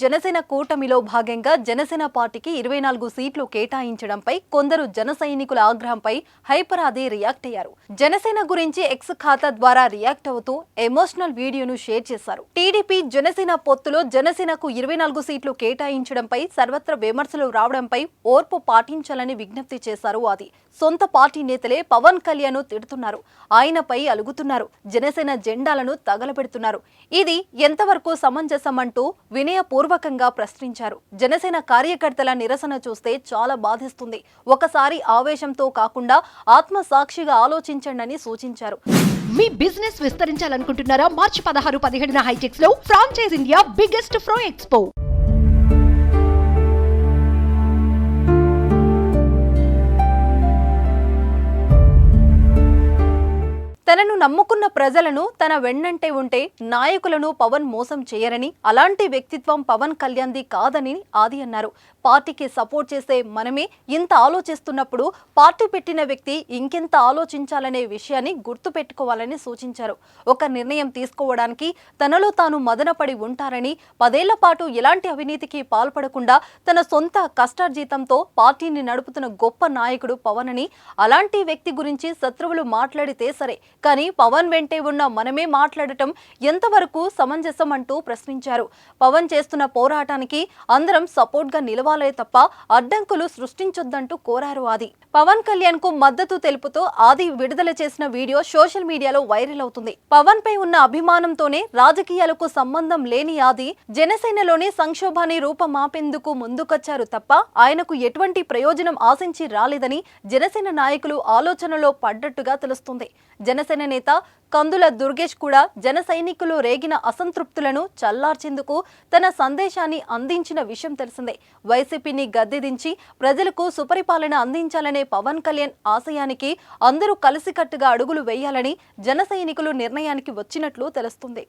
జనసేన కూటమిలో భాగంగా జనసేన పార్టీకి ఇరవై నాలుగు సీట్లు కేటాయించడంపై కొందరు జన సైనికుల ఆగ్రహంపై హైపర్ అది రియాక్ట్ అయ్యారు. జనసేన గురించి ఎక్స్ ఖాతా ద్వారా రియాక్ట్ అవుతూ ఎమోషనల్ వీడియోను షేర్ చేశారు. టీడీపీ జనసేన పొత్తులో జనసేనకు ఇరవై నాలుగు సీట్లు కేటాయించడంపై సర్వత్ర విమర్శలు రావడంపై ఓర్పు పాటించాలని విజ్ఞప్తి చేశారు అది సొంత పార్టీ నేతలే పవన్ కళ్యాణ్ తిడుతున్నారు. ఆయనపై అలుగుతున్నారు. జనసేన జెండాలను తగలబెడుతున్నారు. ఇది ఎంతవరకు సమంజసం అంటూ వినయపూర్వ పూర్వకంగా ప్రశ్నించారు. జనసేన కార్యకర్తల నిరసన చూస్తే చాలా బాధిస్తుంది. ఒకసారి ఆవేశంతో కాకుండా ఆత్మసాక్షిగా ఆలోచించండి సూచించారు. మీ బిజినెస్ విస్తరించాలనుకుంటున్నారా? మార్చి పదహారు పదిహేడున హైటెక్స్లో franchise India biggest fro expo. తనను నమ్ముకున్న ప్రజలను తన వెన్నంటే ఉంటే నాయకులను పవన్ మోసం చేయరని అలాంటి వ్యక్తిత్వం పవన్ కళ్యాణ్ది కాదని ఆది అన్నారు. పార్టీకి సపోర్ట్ చేసే మనమే ఇంత ఆలోచిస్తున్నప్పుడు పార్టీ పెట్టిన వ్యక్తి ఇంకెంత ఆలోచించాలనే విషయాన్ని గుర్తు పెట్టుకోవాలని సూచించారు. ఒక నిర్ణయం తీసుకోవడానికి తనలో తాను మదనపడి ఉంటారని పదేళ్ళ పాటు ఎలాంటి అవినీతికి పాల్పడకుండా తన సొంత కష్టార్జితంతో పార్టీని నడుపుతున్న గొప్ప నాయకుడు పవన్ అని అలాంటి వ్యక్తి గురించి శత్రువులు మాట్లాడితే సరే కానీ పవన్ వెంటే ఉన్న మనమే మాట్లాడటం ఎంతవరకు సమంజసం అంటూ ప్రశ్నించారు. పవన్ చేస్తున్న పోరాటానికి అందరం సపోర్ట్గా నిలవాలే తప్ప అడ్డంకులు సృష్టించొద్దంటూ కోరారు ఆది. పవన్ కళ్యాణ్కు మద్దతు తెలుపుతూ ఆది విడుదల చేసిన వీడియో సోషల్ మీడియాలో వైరల్ అవుతుంది. పవన్ పై ఉన్న అభిమానంతోనే రాజకీయాలకు సంబంధం లేని ఆది జనసేనలోనే సంక్షోభాన్ని రూపమాపేందుకు ముందుకొచ్చారు తప్ప ఆయనకు ఎటువంటి ప్రయోజనం ఆశించి రాలేదని జనసేన నాయకులు ఆలోచనలో పడ్డట్టుగా తెలుస్తుంది. జనసేన నేత కందుల దుర్గేష్ కూడా జన సైనికులు రేగిన అసంతృప్తులను చల్లార్చేందుకు తన సందేశాన్ని అందించిన విషయం తెలిసిందే. వైసీపీని గద్దెదించి ప్రజలకు సుపరిపాలన అందించాలనే పవన్ కళ్యాణ్ ఆశయానికి అందరూ కలిసికట్టుగా అడుగులు వేయాలని జన నిర్ణయానికి వచ్చినట్లు తెలుస్తుంది.